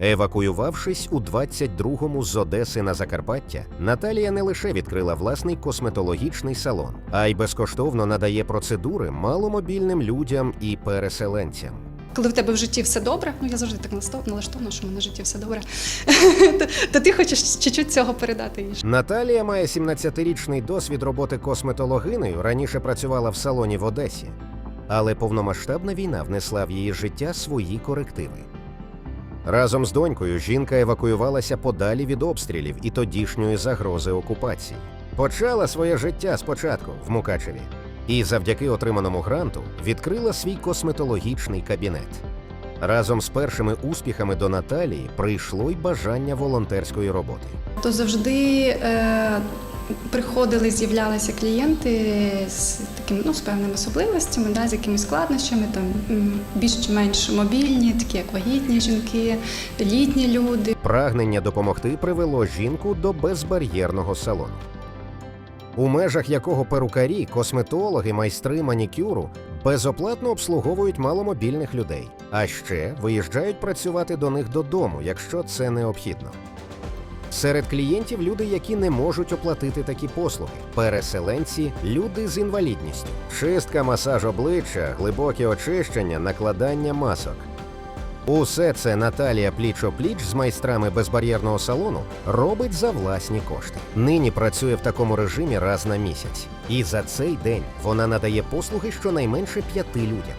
Евакуювавшись у 22-му з Одеси на Закарпаття, Наталія не лише відкрила власний косметологічний салон, а й безкоштовно надає процедури маломобільним людям і переселенцям. Коли в тебе в житті все добре, ну я завжди так налаштована, що в мене в житті все добре, то, ти хочеш чуть-чуть цього передати їй. Наталія має 17-річний досвід роботи косметологинею, раніше працювала в салоні в Одесі. Але повномасштабна війна внесла в її життя свої корективи. Разом з донькою жінка евакуювалася подалі від обстрілів і тодішньої загрози окупації. Почала своє життя спочатку в Мукачеві і завдяки отриманому гранту відкрила свій косметологічний кабінет. Разом з першими успіхами до Наталії прийшло й бажання волонтерської роботи. То завжди е, приходили, з'являлися клієнти з такими ну, з певними особливостями, да, з якимись складнощами, там більш чи менш мобільні, такі як вагітні жінки, літні люди. Прагнення допомогти привело жінку до безбар'єрного салону, у межах якого перукарі, косметологи, майстри манікюру безоплатно обслуговують маломобільних людей, а ще виїжджають працювати до них додому, якщо це необхідно. Серед клієнтів люди, які не можуть оплатити такі послуги, переселенці, люди з інвалідністю, чистка, масаж обличчя, глибокі очищення, накладання масок. Усе це Наталія пліч-опліч з майстрами безбар'єрного салону робить за власні кошти. Нині працює в такому режимі раз на місяць. І за цей день вона надає послуги щонайменше п'яти людям.